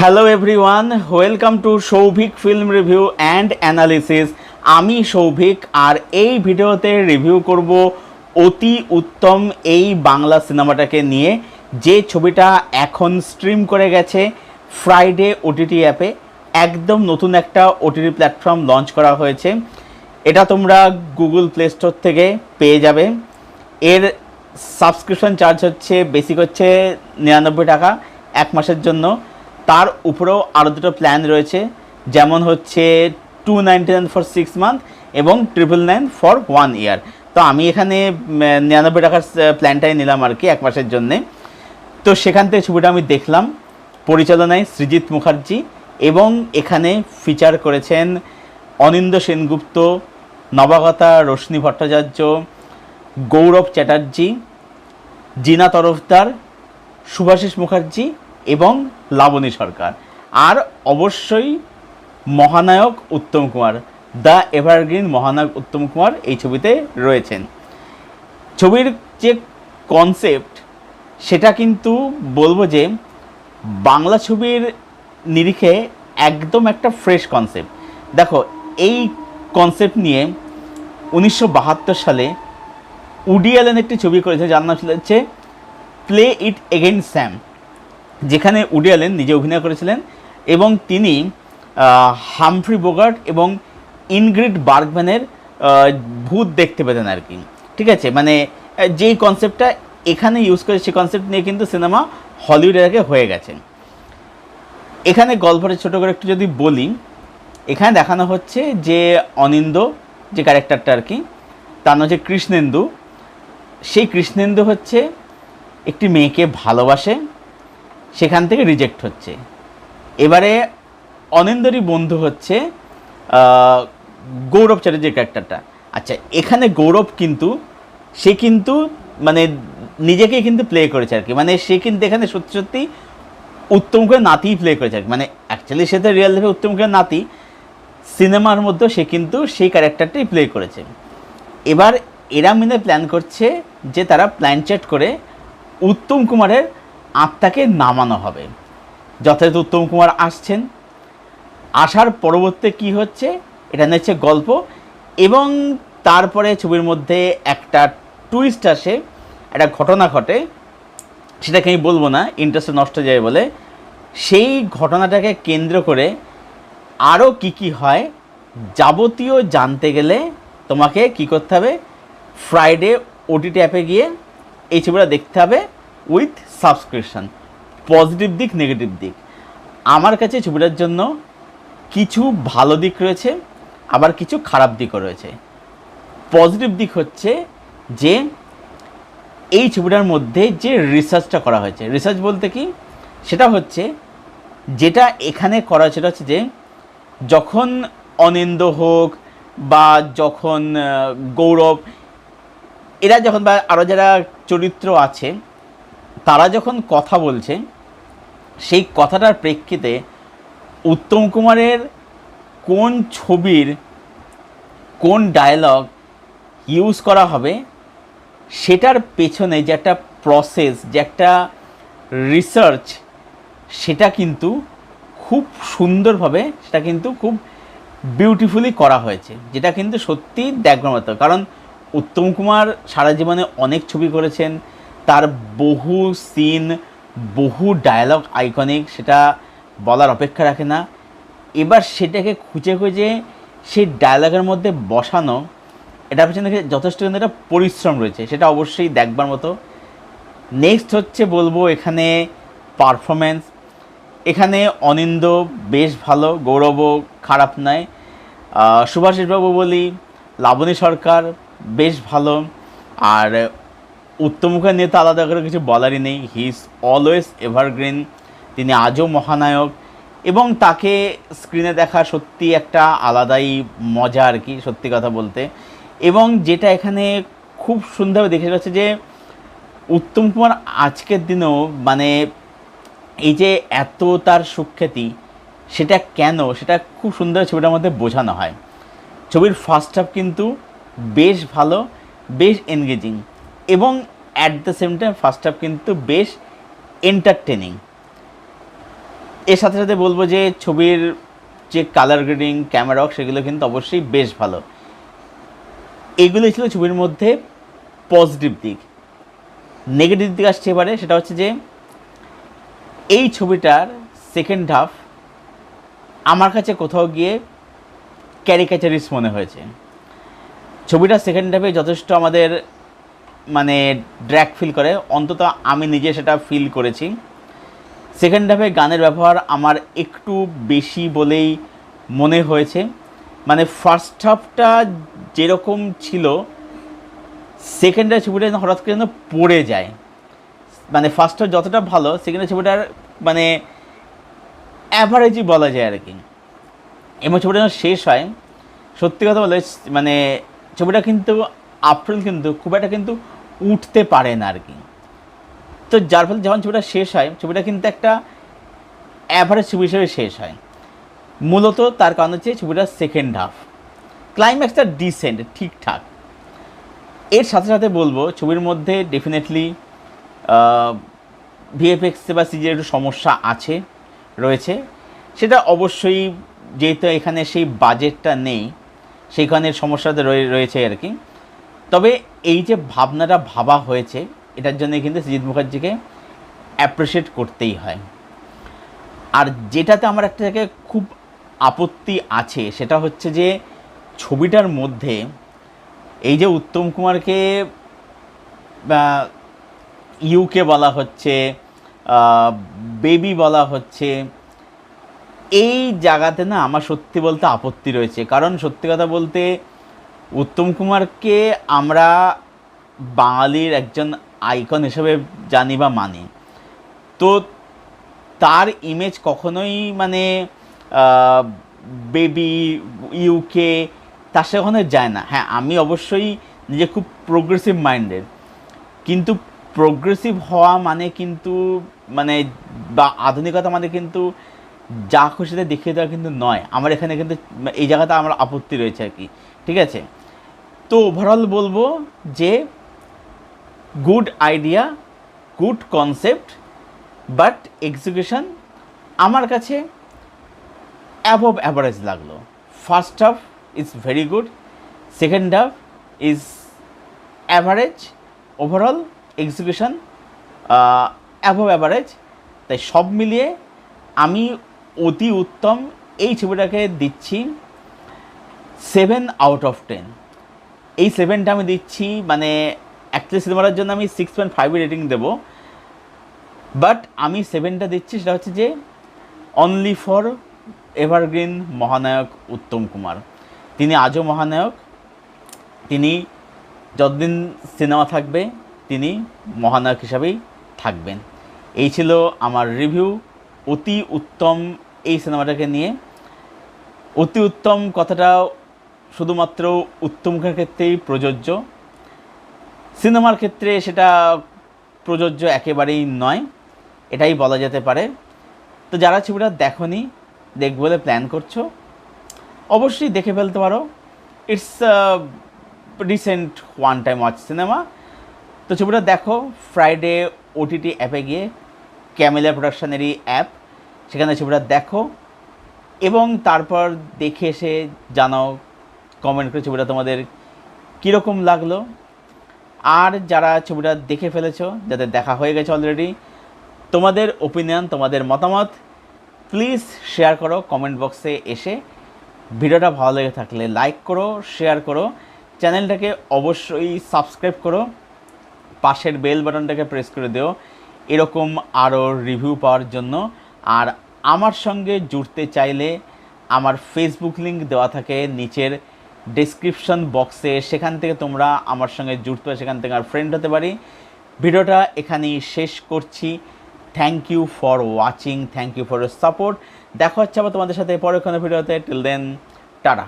Hello everyone welcome to Souvik film review and analysis আমি সৌভিক আর এই ভিডিওতে রিভিউ করব অতি উত্তম এই বাংলা সিনেমাটাকে নিয়ে। যে ছবিটা এখন স্ট্রিম করে গেছে ফ্রাইডে ওটিটি অ্যাপে একদম নতুন একটা ওটিটি প্ল্যাটফর্ম লঞ্চ করা হয়েছে। এটা তোমরা গুগল প্লে স্টোর থেকে পেয়ে যাবে। এর সাবস্ক্রিপশন চার্জ হচ্ছে বেসিক হচ্ছে নিরানব্বই টাকা এক মাসের জন্য। তার উপরেও আরও দুটো প্ল্যান রয়েছে। যেমন হচ্ছে two ninety nine for six month এবং triple nine for one year তো আমি এখানে নিরানব্বই টাকার প্ল্যানটাই নিলাম আর কি এক মাসের জন্যে। তো সেখান থেকে ছবিটা আমি দেখলাম। পরিচালনায় সৃজিত মুখার্জি এবং এখানে ফিচার করেছেন অনিন্দ সেনগুপ্ত, নবাগতা রশ্মি ভট্টাচার্য, গৌরব চ্যাটার্জি, জিনা তরফদার, সুভাষিস মুখার্জি এবং লাবণী সরকার। আর অবশ্যই মহানায়ক উত্তম কুমার, দ্য এভারগ্রিন মহানায়ক উত্তম কুমার এই ছবিতে রয়েছেন। ছবির যে কনসেপ্ট সেটা কিন্তু বলব যে বাংলা ছবির নিরিখে একদম একটা ফ্রেশ কনসেপ্ট দেখো, এই কনসেপ্ট নিয়ে উনিশশো বাহাত্তর সালে উডি অ্যালেন একটি ছবি করেছে, যার নাম ছিল হচ্ছে প্লে ইট এগেইন স্যাম যেখানে উডি অ্যালেন নিজে অভিনয় করেছিলেন এবং তিনি হামফ্রি বোগার্ট এবং ইনগ্রিড বার্গম্যানের ভূত দেখতে পেতেন আর কি। ঠিক আছে? মানে যেই কনসেপ্টটা এখানে ইউজ করে সেই কনসেপ্ট নিয়ে কিন্তু সিনেমা হলিউডের আগে হয়ে গেছে। এখানে গল্পটা ছোটো করে একটু যদি বলি, এখানে দেখানো হচ্ছে যে অনিন্দ যে ক্যারেক্টারটা আর কি, তার নাম হচ্ছে কৃষ্ণেন্দু। সেই কৃষ্ণেন্দু হচ্ছে একটি মেয়েকে ভালোবাসে সেখান থেকে রিজেক্ট হচ্ছে। এবারে অনিন্দরই বন্ধু হচ্ছে গৌরব চ্যাটার্জির ক্যারেক্টারটা আচ্ছা এখানে গৌরব কিন্তু, সে কিন্তু মানে নিজেকেই কিন্তু প্লে করেছে আর কি। মানে সে কিন্তু এখানে সত্যি সত্যি উত্তম করে নাতিই প্লে করেছে আর কি। মানে অ্যাকচুয়ালি সে তো রিয়েল লাইফে উত্তম করে নাতি। সিনেমার মধ্যে সে কিন্তু সেই ক্যারেক্টারটাই প্লে করেছে। এবার এরা মিলে প্ল্যান করছে যে তারা প্ল্যান চ্যাট করে উত্তম কুমারের আত্মাকে নামানো হবে। যথাযথ উত্তম কুমার আসছেন। আসার পরবর্তী কি হচ্ছে? এটা নিচ্ছে গল্প। এবং তারপরে ছবির মধ্যে একটা টুইস্ট আসে। একটা ঘটনা ঘটে। সেটাকে আমি বলব না ইন্টারেস্ট নষ্ট হয়ে যাবে বলে। সেই ঘটনাটাকে কেন্দ্র করে আরও কি কি হয় যাবতীয় জানতে গেলে তোমাকে কি করতে হবে? ফ্রাইডে ওটিটি অ্যাপে গিয়ে এই ছবিটা দেখতে হবে উইথ সাবস্ক্রিপশন পজিটিভ দিক নেগেটিভ দিক। আমার কাছে ছবিটার জন্য কিছু ভালো দিক রয়েছে, আবার কিছু খারাপ দিকও রয়েছে। পজিটিভ দিক হচ্ছে যে, এই ছবিটার মধ্যে যে রিসার্চটা করা হয়েছে রিসার্চ বলতে কি? সেটা হচ্ছে যেটা এখানে করা সেটা হচ্ছে যে, যখন অনিন্দ হোক বা যখন গৌরব, এরা যখন বা আরও যারা চরিত্র আছে তারা যখন কথা বলছে, সেই কথাটার প্রেক্ষিতে উত্তম কুমারের কোন ছবির কোন ডায়লগ ইউজ করা হবে, সেটার পেছনে যে একটা প্রসেস যে একটা রিসার্চ সেটা কিন্তু খুব সুন্দরভাবে, সেটা কিন্তু খুব বিউটিফুলি করা হয়েছে। যেটা কিন্তু সত্যি দেখবার মতো কারণ উত্তম কুমার সারা জীবনে অনেক ছবি করেছেন তার বহু সিন বহু ডায়লগ আইকনিক সেটা বলার অপেক্ষা রাখে না। এবার সেটাকে খুঁজে খুঁজে সেই ডায়লগের মধ্যে বসানো, এটার পেছনে যথেষ্ট কিন্তু একটা পরিশ্রম রয়েছে, সেটা অবশ্যই দেখবার মতো। নেক্সট হচ্ছে বলব এখানে পারফরমেন্স এখানে অনিন্দ বেশ ভালো, গৌরবও খারাপ নয়। সুভাষিসবাবু বলি, লাবণী সরকার বেশ ভালো। আর উত্তমুখের নেতা আলাদা করে কিছু বলারই নেই। হি ইজ অলওয়েজ এভারগ্রিন তিনি আজও মহানায়ক। এবং তাকে স্ক্রিনে দেখা সত্যি একটা আলাদাই মজা আর কি, সত্যি কথা বলতে। এবং যেটা এখানে খুব সুন্দরভাবে দেখে যাচ্ছে যে উত্তম কুমার আজকের দিনেও মানে এই যে এত তার সুখ্যাতি, সেটা কেন, সেটা খুব সুন্দর ছবিটার মধ্যে বোঝানো হয়। ছবির ফার্স্ট হাফ কিন্তু বেশ ভালো, বেশ এনগেজিং এবং at the same time first half কিন্তু বেশ এন্টারটেনিং এর সাথে সাথে বলব যে, ছবির যে কালার গ্রেডিং ক্যামেরা সেগুলো কিন্তু অবশ্যই বেশ ভালো। এগুলোই ছিল ছবির মধ্যে পজিটিভ দিক। নেগেটিভ দিক আসছে এবারে, সেটা হচ্ছে যে, এই ছবিটার সেকেন্ড হাফ আমার কাছে কোথাও গিয়ে ক্যারিকেচারিস মনে হয়েছে। ছবিটা সেকেন্ড হাফে যথেষ্ট আমাদের মানে ড্র্যাক ফিল করে। অন্তত আমি নিজে সেটা ফিল করেছি। সেকেন্ড হাফে গানের ব্যবহার আমার একটু বেশি বলেই মনে হয়েছে। মানে ফার্স্ট হাফটা যেরকম ছিল সেকেন্ড হাফ ছবিটা যেন হঠাৎ করে যেন পড়ে যায়। মানে ফার্স্ট হাফ যতটা ভালো সেকেন্ড হাফ ছবিটার মানে অ্যাভারেজই বলা যায় আর কি এবং ছবিটা যেন শেষ হয়। সত্যি কথা বলে মানে ছবিটা কিন্তু আফটার কিন্তু খুব একটা কিন্তু উঠতে পারে না আর কি তো যার ফলে যখন ছবিটা শেষ হয়, ছবিটা কিন্তু একটা অ্যাভারেজ ছবি হিসেবে শেষ হয়। মূলত তার কারণ হচ্ছে ছবিটার সেকেন্ড হাফ ক্লাইম্যাক্সটা ডিসেন্ট ঠিকঠাক। এর সাথে সাথে বলব, ছবির মধ্যে ডেফিনেটলি ভিএফএক্সে বা সিজির একটু সমস্যা আছে, রয়েছে। সেটা অবশ্যই যেহেতু এখানে সেই বাজেটটা নেই সেইখানের সমস্যাতে রয়েছে আর কি তবে এই যে ভাবনাটা ভাবা হয়েছে, এটার জন্য কিন্তু সৃজিৎ মুখার্জিকে অ্যাপ্রিসিয়েট করতেই হয়। আর যেটাতে আমার একটা জায়গায় খুব আপত্তি আছে, সেটা হচ্ছে যে ছবিটার মধ্যে এই যে উত্তম কুমারকে ইউকে বলা হচ্ছে বেবি বলা হচ্ছে, এই জায়গাতে না আমার সত্যি বলতে আপত্তি রয়েছে। কারণ সত্যি কথা বলতে উত্তম কুমারকে আমরা বাঙালির একজন আইকন হিসেবে জানি বা মানি। তো তার ইমেজ কখনোই মানে বেবি ইউকে তার সাথে যায় না। হ্যাঁ আমি অবশ্যই নিজে খুব প্রোগ্রেসিভ মাইন্ডের কিন্তু প্রোগ্রেসিভ হওয়া মানে কিন্তু মানে বা আধুনিকতা মানে কিন্তু যা খুশিতে দেখিয়ে দেওয়া কিন্তু নয়। আমার এখানে কিন্তু এই জায়গাটা আমার আপত্তি রয়েছে আর কি। ঠিক আছে? তো ওভারঅল বলব যে good idea good concept but execution আমার কাছে অ্যাবভ অ্যাভারেজ লাগল। First half is very good second half is average overall execution above average তাই সব মিলিয়ে আমি অতি উত্তম এই ছবিটাকে দিচ্ছি সেভেন আউট অফ টেন এই সেভেনটা আমি দিচ্ছি মানে অ্যাকচুয়ালি সিনেমাটার জন্য আমি সিক্স পয়েন্ট ফাইভ রেটিং দেবো। বাট আমি সেভেনটা দিচ্ছি, সেটা হচ্ছে যে অনলি ফর এভারগ্রিন মহানায়ক উত্তম কুমার। তিনি আজও মহানায়ক, তিনি যতদিন সিনেমা থাকবে, তিনি মহানায়ক হিসাবেই থাকবেন। এই ছিল আমার রিভিউ অতি উত্তম এই সিনেমাটাকে নিয়ে। অতি উত্তম কথাটা শুধুমাত্র উত্তমকের ক্ষেত্রেই প্রযোজ্য। সিনেমার ক্ষেত্রে সেটা প্রযোজ্য একেবারেই নয়, এটাই বলা যেতে পারে। তো যারা ছবিটা দেখনি, দেখব বলে প্ল্যান করছ, অবশ্যই দেখে ফেলতে পারো। It's recent one time watch cinema তো ছবিটা দেখো ফ্রাইডে ওটিটি অ্যাপে গিয়ে ক্যামেলা প্রোডাকশানেরই অ্যাপ সেখানে ছবিটা দেখো এবং তারপর দেখে এসে জানাও কমেন্ট করে ছবিটা তোমাদের কীরকম লাগল? আর যারা ছবিটা দেখে ফেলেছো যাদের দেখা হয়ে গেছে অলরেডি তোমাদের ওপিনিয়ন তোমাদের মতামত প্লিজ শেয়ার করো কমেন্ট বক্সে এসে। ভিডিওটা ভালো লেগে থাকলে লাইক করো শেয়ার করো। চ্যানেলটাকে অবশ্যই সাবস্ক্রাইব করো। পাশের বেল বাটনটাকে প্রেস করে দিও। এরকম আরও রিভিউ পাওয়ার জন্য। আর আমার সঙ্গে জুড়তে চাইলে আমার ফেসবুক লিঙ্ক দেওয়া থাকে নিচের ডিসক্রিপশন বক্সে সেখান থেকে তোমরা আমার সঙ্গে জুড়তে সেখান থেকে আর ফ্রেন্ড হতে পারি। ভিডিওটা এখানেই শেষ করছি। Thank you for watching thank you for support দেখা হচ্ছে আবার তোমাদের সাথে পরে কোনো ভিডিওতে। Till then tata